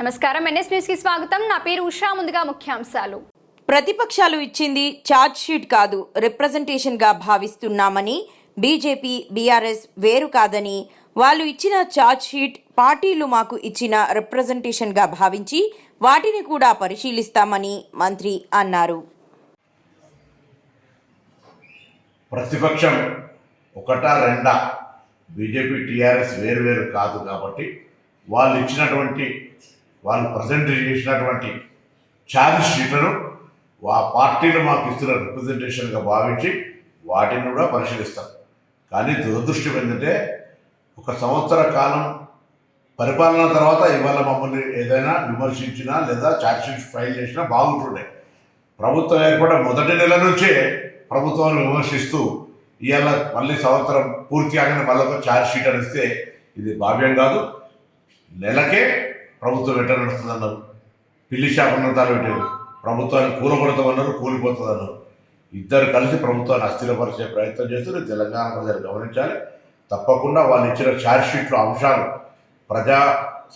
నమస్కారం. ఎన్ఎస్ న్యూస్కి స్వాగతం. నా పేరు ఉషా. ముందుగా ముఖ్యాంశాలు. ప్రతిపక్షాలు ఇచ్చింది ఛార్జ్ షీట్ కాదు రిప్రజెంటేషన్గా భావిస్తున్నామని బీజేపీ బీఆర్ఎస్ వేరు కాదని వాళ్ళు ఇచ్చిన ఛార్జ్ షీట్ పార్టీలు మాకు ఇచ్చిన రిప్రజెంటేషన్గా భావించి వాటిని కూడా పరిశీలిస్తామని మంత్రి అన్నారు. ప్రతిపక్షం ఒకటా రెండా బీజేపీ టీఆర్ఎస్ వేరు వేరు కాదు కాబట్టి వాళ్ళు ఇచ్చినటువంటి వాళ్ళు ప్రజెంట్ చేసినటువంటి ఛార్జ్ షీట్లను ఆ పార్టీలు మాకు ఇస్తున్న రిప్రజెంటేషన్గా భావించి వాటిని కూడా పరిశీలిస్తాం. కానీ దురదృష్టం ఏంటంటే ఒక సంవత్సర కాలం పరిపాలన తర్వాత ఇవాళ మమ్మల్ని ఏదైనా విమర్శించినా లేదా ఛార్జ్ షీట్ ఫైల్ చేసినా బాగుంటుండే. ప్రభుత్వం ఏర్పడిన మొదటి నెల నుంచే ప్రభుత్వాన్ని విమర్శిస్తూ ఇవాళ మళ్ళీ సంవత్సరం పూర్తి కాగానే మళ్ళీ ఒక ఛార్జ్ షీట్ అని ఇస్తే ఇది భావ్యం కాదు. నెలకే ప్రభుత్వం ఎట్లా నడుస్తుంది అన్నారు పిల్లి ఉన్నంతాలు పెట్టారు ప్రభుత్వాన్ని కూలగొడతామన్నారు కూలిపోతుంది అన్నారు ఇద్దరు కలిసి ప్రభుత్వాన్ని అస్థిరపరిచే ప్రయత్నం చేస్తూ తెలంగాణ ప్రజలు గమనించాలి. తప్పకుండా వాళ్ళు ఇచ్చిన ఛార్జ్ షీట్లో అంశాలు ప్రజా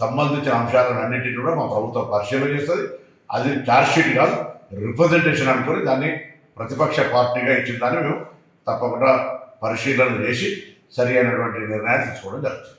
సంబంధించిన అంశాలను అన్నింటినీ కూడా మా ప్రభుత్వం పరిశీలన చేస్తుంది. అది ఛార్జ్ షీట్ కాదు రిప్రజెంటేషన్ అనుకొని దాన్ని ప్రతిపక్ష పార్టీగా ఇచ్చిన దాన్ని మేము తప్పకుండా పరిశీలన చేసి సరి అయినటువంటి నిర్ణయాలు తీసుకోవడం జరుగుతుంది.